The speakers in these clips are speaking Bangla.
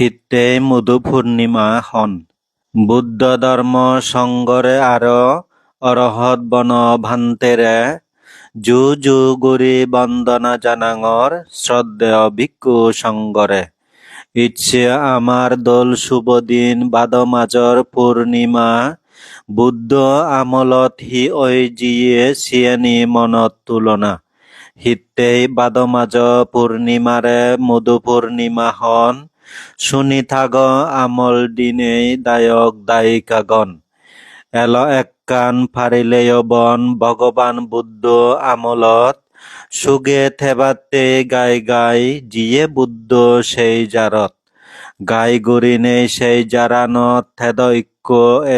হিতে মধু পূর্ণিমা হন। বুদ্ধ ধর্ম সংগরে আর অরহত বন ভান্তেরে জু জু গুরি বন্দনা জানাঙর শ্রদ্ধেয় ভিক্ষু সংগরে ইচ্ছে আমার দোল শুভ দিন বাদ মাজর পূর্ণিমা, বুদ্ধ আমলত হি ঐ জিয়ে সিয়ানি মনত তুলনা। হিতেই বাদ মাজ পূর্ণিমারে মধু পূর্ণিমা হন শুনি থাগ আমল দিনেই দায়ক দায়িকাগণ। এল এককান ফারিলেয় বন, ভগবান বুদ্ধ আমলত। সুগে থেবাতে গাই গাই জিয়ে বুদ্ধ সেই জারত গাই গরি নেই সেই জারানত থেদ ঐক্য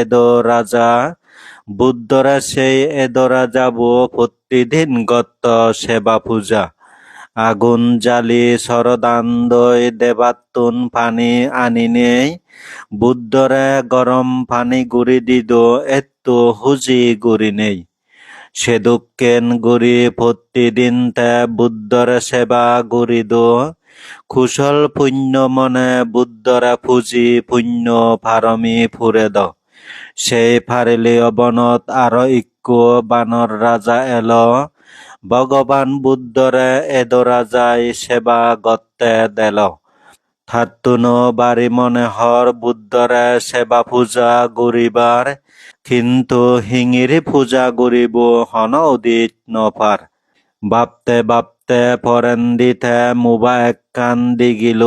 এদ রাজা বুদ্ধরা সেই এদ যাব প্রতিদিন গত সেবা পূজা। আগুন জালি শরদান্দই দেবাত্তুন পানি আনি নেই। বুদ্ধরে গরম পানি গুড়ি দিদ, এত্তু হুজি গুড়ি নেই। সেদুকেন গুড়ি প্রতিদিন তে বুদ্ধরে সেবা গুড়িদ কুশল পুণ্য মনে বুদ্ধরে পুজি পুণ্য ফারমি ফুরে দ। সেই ফারিলি অবনত আর ইক্কু বানর রাজা এল। ভগবান বুদ্ধরে এদ রাজাই সেবা গত্তে দেল। থাতুনো বাড়ি মনে হর বুদ্ধরে সেবা পূজা গরিবার, কিন্তু হিঙিরি পূজা গরিব হন উদিত নপার। বাপতে বাপতে পরেন্দিতে মুবা একখান দিগিল।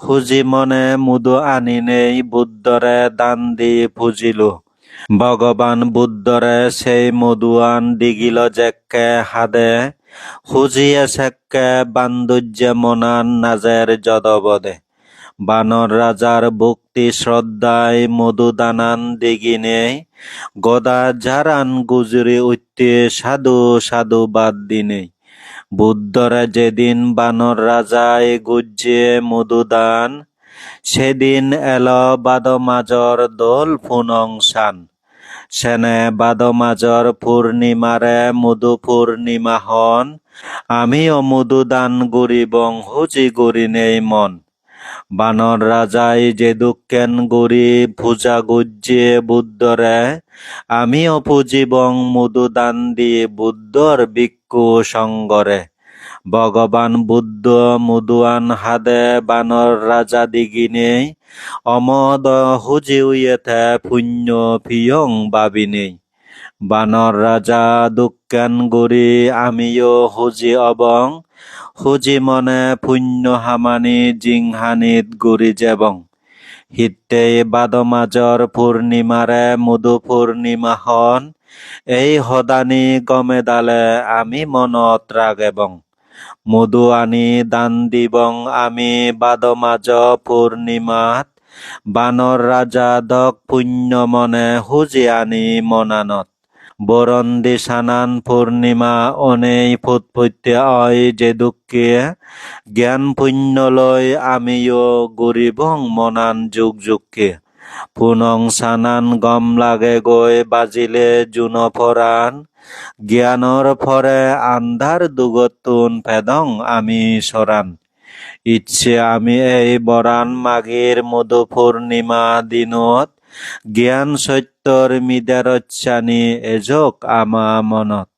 খুজি মনে মুদু আনি নেই বুদ্ধরে দান দি পুজিল। ভগবান বুদ্ধরে সেই মধুয়ান দিগিল জেকে হাদে, খুজিয়ে সেকে বান্দুজ্য মনান নাজের যদবদে। বানর রাজার ভক্তি শ্রদ্ধায় মধু দানান দিগিনে, গদা ঝারান গুজরি উঠতে সাধু সাধু বাদ দিনে। বুদ্ধরা যেদিন বানর রাজায় গুজ্জে মধুদান সেদিন এল বাদ মাজর দোল ফুনংসান সেনে বাদ মাজর পূর্ণিমারে মধু পূর্ণিমা হন। আমিও মধু দান গরিবং হুজি গরি নেই মন। বানর রাজাই যে দুঃখেন গরি পূজা গুজ্জে বুদ্ধরে। আমিও পুজিবং মধু দান দিয়ে বুদ্ধর ভিক্ষু সঙ্গরে। ভগবান বুদ্ধ মুদুয়ান হাদে, বানর রাজা দিগিনে, অমদ হুজি উইয়েথে পুণ্য পিয়ং বাবিনে। বানর রাজা দুঃখান গরি আমিও হুজি অবং, হুজি মনে পুণ্য হামানি জিংহানিত গরি যেবং হিতে বাদমাজর পূর্ণিমারে মধু পূর্ণিমা হন, এই হদানি গমে দালে আমি মনত রাগেবং মধু আনি দান দিবং আমি বাদমাজ পূর্ণিমাত। বানর রাজা দক পুণ্য মনে হুজি আনি মনানত। বরন্দি সানান পূর্ণিমা অনেই ফুটফুটে অয় যে দুঃখে। জ্ঞান পুণ্য লয় আমিও গরিবং মনান যুগ যুগকে। পুনং সানান গম লাগে গৈ বাজিলে জুন পরাণ জ্ঞানৰ ফৰে আন্ধাৰ দুগতুন ফেদং আমি সরান ইচ্ছে আমি এই বরান মাগির মধু পূর্ণিমা দিনত জ্ঞান সত্যৰ মিদাৰচ্ছানি এজক আমা মনত।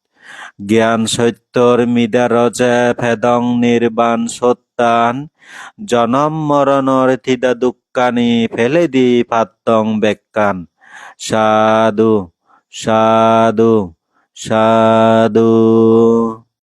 জ্ঞান সত্যৰ মিদাৰজে ফেদং নিৰ্বাণ সত্যান, জনম মৰণৰ থিদা দুঃখানি ফেলে দি পাত্তং বেক্কান। সাধু সাধু। সাধু